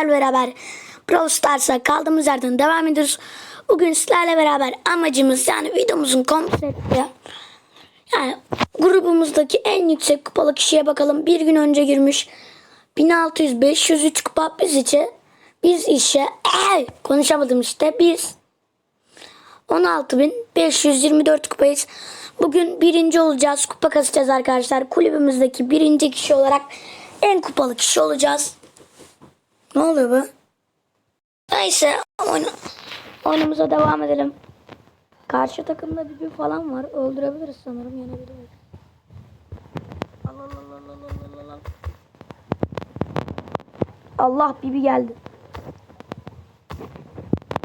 sizlerle beraber Brawl Stars'a kaldığımız yerden devam ediyoruz. Bugün sizlerle beraber amacımız yani videomuzun konsepti yani grubumuzdaki en yüksek kupalı kişiye bakalım. Bir gün önce girmiş 1600 503 kupa biz içe biz işe ay, konuşamadım işte biz 16.524 kupayız. Bugün birinci olacağız. Kupa kasacağız arkadaşlar. Kulübümüzdeki birinci kişi olarak en kupalı kişi olacağız. Ne oluyor bu? Neyse oyna, oyunumuza devam edelim. Karşı takımda bir bir falan var. Öldürebiliriz sanırım. Yenebiliriz. Allah Allah Allah Allah Allah Allah. Allah Bibi geldi.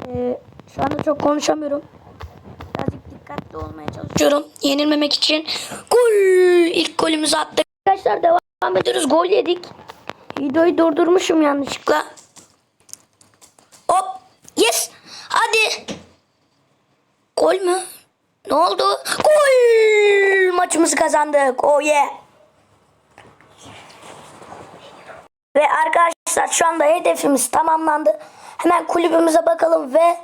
Ee, şu anda çok konuşamıyorum. Birazcık dikkatli olmaya çalışıyorum. Yenilmemek için. Gol! İlk golümüzü attık. Arkadaşlar devam ediyoruz. Gol yedik. Videoyu durdurmuşum yanlışlıkla. Hop! Yes! Hadi! Gol mü? Ne oldu? Gol! Maçımızı kazandık. Oh yeah! Ve arkadaşlar şu anda hedefimiz tamamlandı. Hemen kulübümüze bakalım ve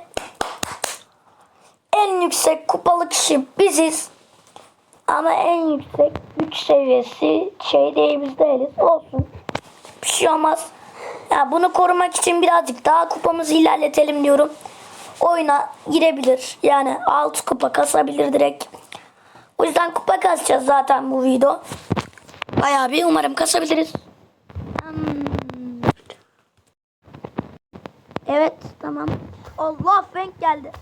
en yüksek kupalı kişi biziz. Ama en yüksek güç seviyesi şey değil biz değiliz. Olsun. Bir şey olmaz. Ya bunu korumak için birazcık daha kupamızı ilerletelim diyorum. Oyuna girebilir. Yani alt kupa kasabilir direkt. O yüzden kupa kasacağız zaten bu video. Bayağı bir umarım kasabiliriz. Evet tamam. Allah Frank geldi.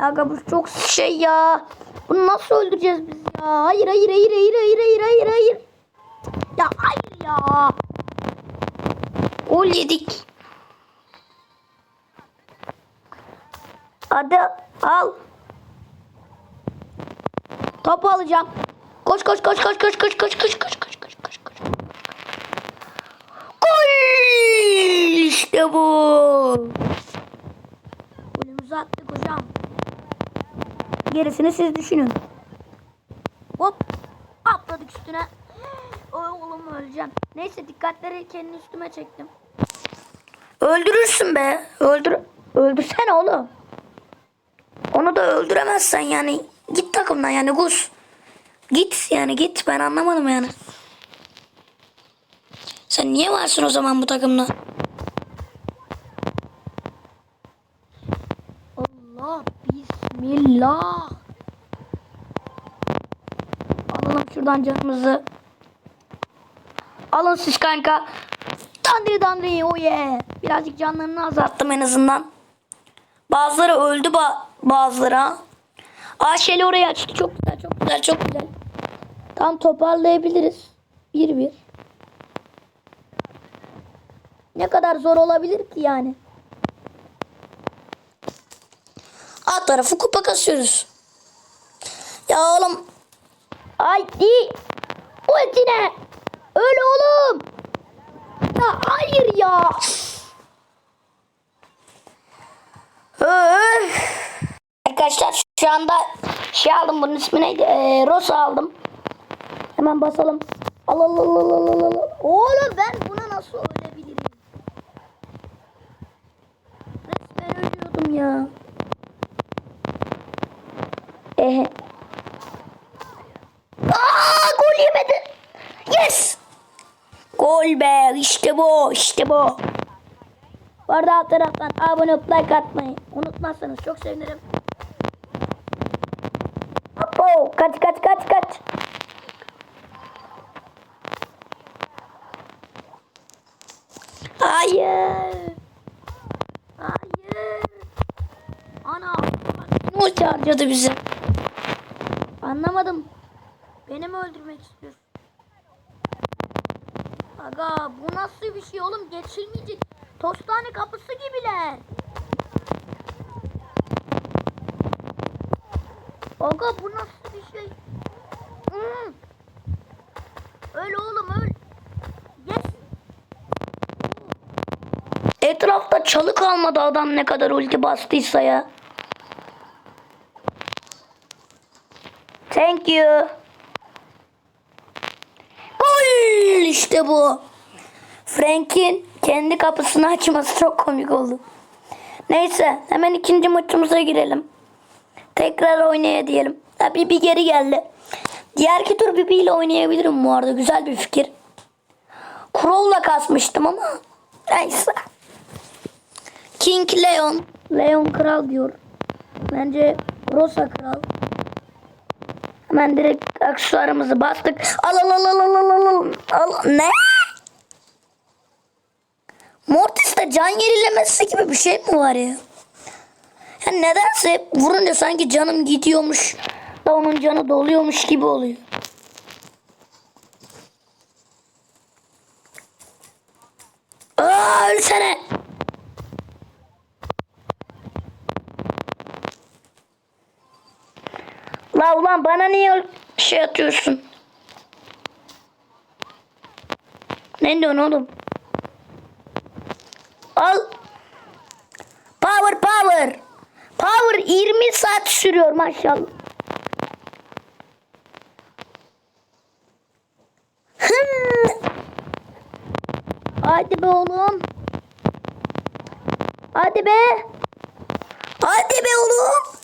Ya bu çok şey ya. Bunu nasıl öldüreceğiz biz ya? Hayır hayır hayır hayır hayır hayır hayır hayır. Ya hayır ya. Gol yedik. Hadi al. Topu alacağım. Koş koş koş koş koş koş koş koş koş koş koş koş koş. Gol! İşte bu. Golümüzü attık hocam. Gerisini siz düşünün. Oğlum öleceğim. Neyse dikkatleri kendi üstüme çektim. Öldürürsün be. Öldür. Öldürsene oğlum. Onu da öldüremezsen yani. Git takımdan yani Gus. Git yani git. Ben anlamadım yani. Sen niye varsın o zaman bu takımda? Allah bismillah. Alalım şuradan canımızı. Alın siz kanka. Dandri dandri oh yeah. Birazcık canlarını azalttım en azından. Bazıları öldü ba bazıları ha. Aa Şeli açtı. Çok güzel çok güzel çok güzel. Tam toparlayabiliriz. Bir bir. Ne kadar zor olabilir ki yani. Alt tarafı kupa kasıyoruz. Ya oğlum. Haydi. Ultine. Öyle oğlum. Ya hayır ya. Arkadaşlar şu anda şey aldım bunun ismi neydi? Ee, Rosa aldım. Hemen basalım. Al al al al al al, al. Oğlum ben buna nasıl ölebilirim? Resmen ölüyordum ya. Ehe. Aa gol yemedi. Yes. Gol be işte bu işte bu. Bu arada alt taraftan abone olup like atmayı unutmazsanız çok sevinirim. Apo kaç kaç kaç kaç. Hayır. Hayır. Ana. Ne harcadı bizi? Anlamadım. Beni mi öldürmek istiyorsun? Aga bu nasıl bir şey oğlum geçilmeyecek. Tostane kapısı gibiler. Aga bu nasıl bir şey? Hmm. Öl oğlum öl. Yes. Etrafta çalı kalmadı adam ne kadar ulti bastıysa ya. Thank you. Gol işte bu. Frank'in Kendi kapısını açması çok komik oldu. Neyse hemen ikinci maçımıza girelim. Tekrar oynaya diyelim. Ha, Bibi geri geldi. Diğerki tur Bibi ile oynayabilirim bu arada. Güzel bir fikir. Crow'la kasmıştım ama neyse. King Leon. Leon kral diyor. Bence Rosa kral. Hemen direkt aksesuarımızı bastık. Al al al al al al al al. Ne? Mortis'te can yenilemesi gibi bir şey mi var ya? Ya nedense vurunca sanki canım gidiyormuş da onun canı doluyormuş gibi oluyor. Aa ölsene. La ulan bana niye şey atıyorsun? Ne diyorsun oğlum? Al. Power power. Power 20 saat sürüyor maşallah. Hadi be oğlum. Hadi be. Hadi be oğlum.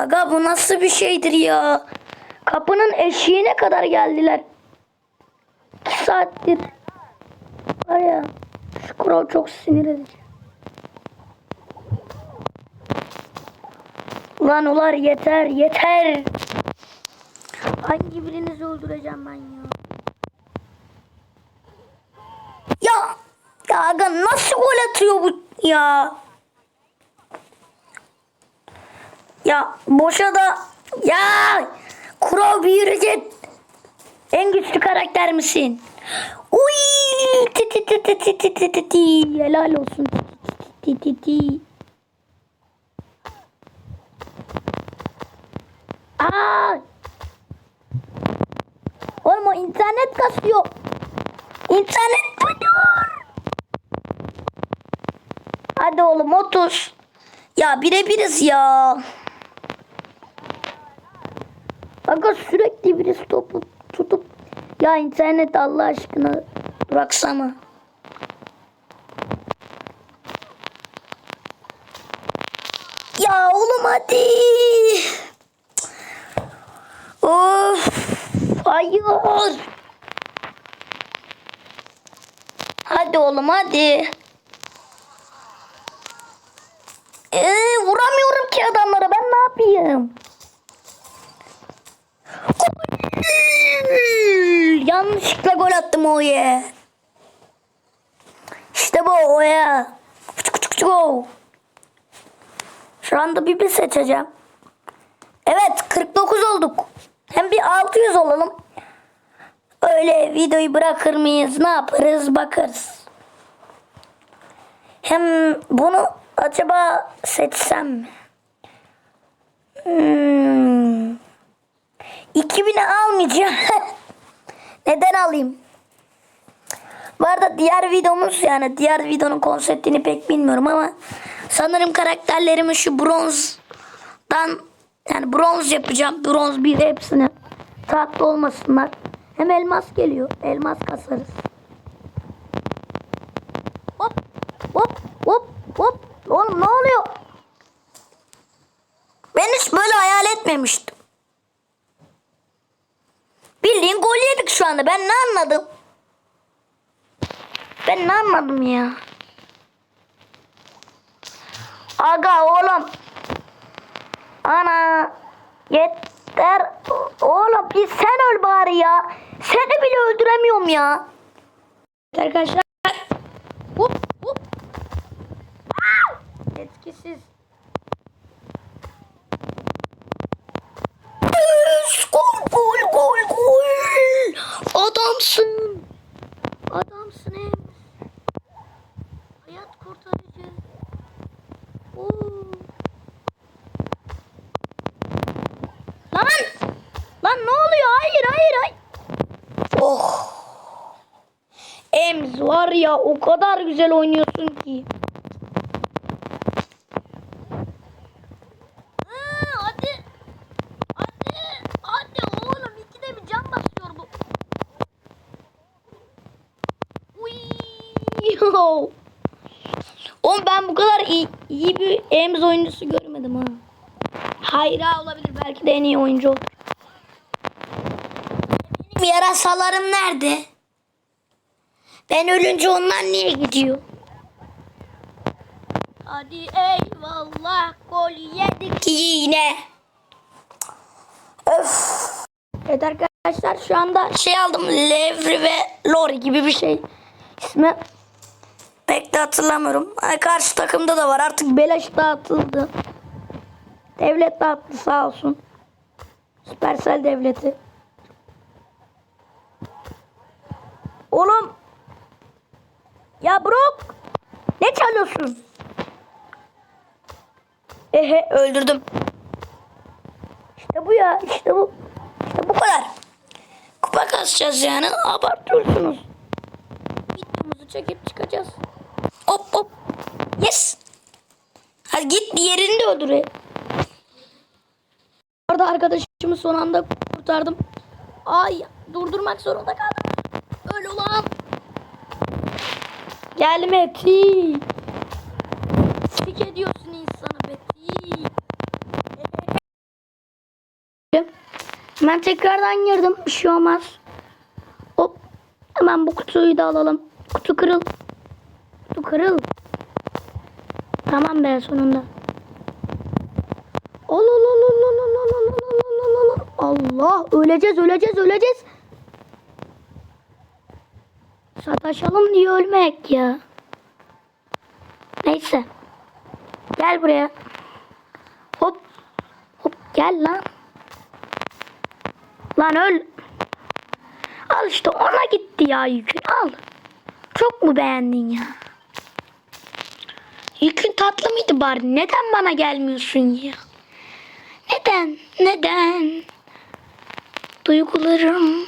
Aga bu nasıl bir şeydir ya? Kapının eşiğine kadar geldiler. 2 saattir. Var ya. Şu kural çok sinir edici. Ulan ular yeter yeter. Hangi birinizi öldüreceğim ben ya? Ya ya aga nasıl gol atıyor bu ya? Ya boşa da ya Kuro bir git. En güçlü karakter misin? Uy! Ti ti ti ti ti ti ti ti ti. Helal olsun. Ti ti ti. Aa! Oğlum o internet kasıyor. İnternet dönüyor. Hadi oğlum 30. Ya birebiriz ya. Aga sürekli birisi topu tutup ya internet Allah aşkına bıraksana. Ya oğlum hadi. Of. Hayır. Hadi oğlum hadi. Ee, vuramıyorum ki adamlara ben ne yapayım? Yanlışlıkla gol attım Oye. İşte bu Oya. Küçük küçük küçük o. Şu anda bir bir seçeceğim. Evet 49 olduk. Hem bir 600 olalım. Öyle videoyu bırakır mıyız ne yaparız bakarız. Hem bunu acaba seçsem mi? Hmm. 2000'e almayacağım. Neden alayım? Bu arada diğer videomuz yani diğer videonun konseptini pek bilmiyorum ama sanırım karakterlerimi şu bronzdan yani bronz yapacağım. Bronz bir hepsini tatlı olmasınlar. Hem elmas geliyor. Elmas kasarız. Hop hop hop hop. Oğlum ne oluyor? Ben hiç böyle hayal etmemiştim. Bildiğin gol yedik şu anda. Ben ne anladım? Ben ne anladım ya? Aga oğlum. Ana. Yeter. Oğlum bir sen öl bari ya. Seni bile öldüremiyorum ya. Arkadaşlar. Hop hop. Etkisiz. Yes, Gol gol gol gol. Adamsın. Adamsın hem. Hayat kurtarıcı. Oo. Lan! Lan ne oluyor? Hayır hayır hayır. Oh. Ems var ya o kadar güzel oynuyorsun ki. Aa, Hadi. Hadi. Hadi oğlum ikide bir can basıyor Yo. Oğlum ben bu kadar iyi, iyi bir Ems oyuncusu görmedim ha. Hayra olabilir belki de en iyi oyuncu olur. Benim yarasalarım nerede? Ben ölünce onlar niye gidiyor? Hadi eyvallah gol yedik yine. Öf. Evet arkadaşlar şu anda şey aldım Levri ve Lori gibi bir şey. İsmi pek de hatırlamıyorum. Ay, Karşı takımda da var artık beleş dağıtıldı. Devlet dağıttı sağ olsun. Süpersel devleti. Oğlum. Ya Brock. Ne çalıyorsun? Ehe öldürdüm. İşte bu ya işte bu. İşte bu kadar. Kupa kasacağız yani abartıyorsunuz. Videomuzu çekip çıkacağız. Hop hop. Yes. Hadi git diğerini de öldür. Orada arkadaşımı son anda kurtardım. Ay durdurmak zorunda kaldım. Öyle ulan. Gelme Ti. Tik ediyorsun insanı be Ti. Ben tekrardan girdim. Bir şey olmaz. Hop. Hemen bu kutuyu da alalım. Kutu kırıl. Kutu kırıl. Tamam be sonunda. Allah öleceğiz öleceğiz öleceğiz. Sataşalım diye ölmek ya. Neyse. Gel buraya. Hop. Hop gel lan. Lan öl. Al işte ona gitti ya yükün al. Çok mu beğendin ya? Yükün tatlı mıydı bari? Neden bana gelmiyorsun ya? Neden? Neden? Duygularım.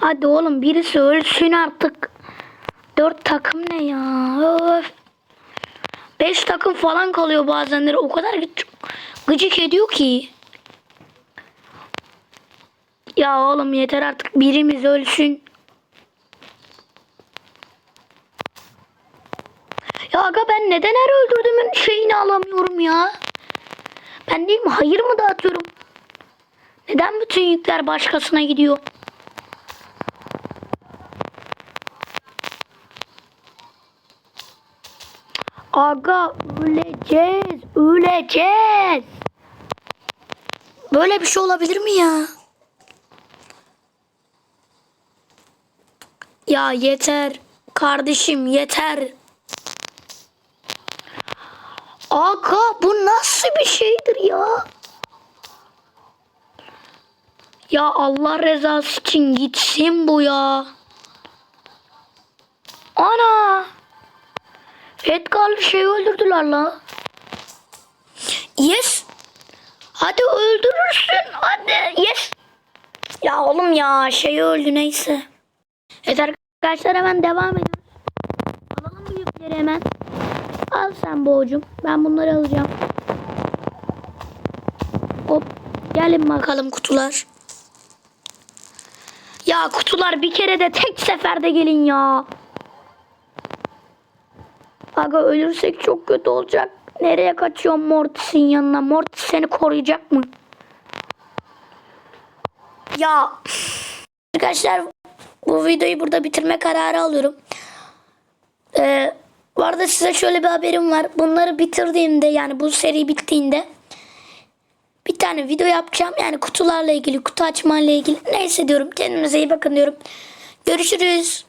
Hadi oğlum birisi ölsün artık. Dört takım ne ya? Öf. Beş takım falan kalıyor bazenleri. O kadar gı- gıcık ediyor ki. Ya oğlum yeter artık birimiz ölsün. Ya aga ben neden her öldürdüğümün şeyini alamıyorum ya? Ben değil mi hayır mı dağıtıyorum? Neden bütün yükler başkasına gidiyor? Aga öleceğiz, öleceğiz. Böyle bir şey olabilir mi ya? Ya yeter. Kardeşim yeter. Aga bu nasıl bir şeydir ya? Ya Allah rızası için gitsin bu ya. Ana. Edgar şey öldürdüler la. Yes. Hadi öldürürsün. Hadi yes. Ya oğlum ya şey öldü neyse. Evet arkadaşlar hemen devam ediyoruz. Alalım bu yükleri hemen. Al sen boğucum. Ben bunları alacağım. Hop. Gelin bakalım kutular. Ya kutular bir kere de tek seferde gelin ya. Aga ölürsek çok kötü olacak. Nereye kaçıyorsun Mortis'in yanına? Mortis seni koruyacak mı? Ya arkadaşlar bu videoyu burada bitirme kararı alıyorum. Ee, bu arada size şöyle bir haberim var. Bunları bitirdiğimde yani bu seri bittiğinde bir tane video yapacağım. Yani kutularla ilgili, kutu açmayla ilgili. Neyse diyorum. Kendinize iyi bakın diyorum. Görüşürüz.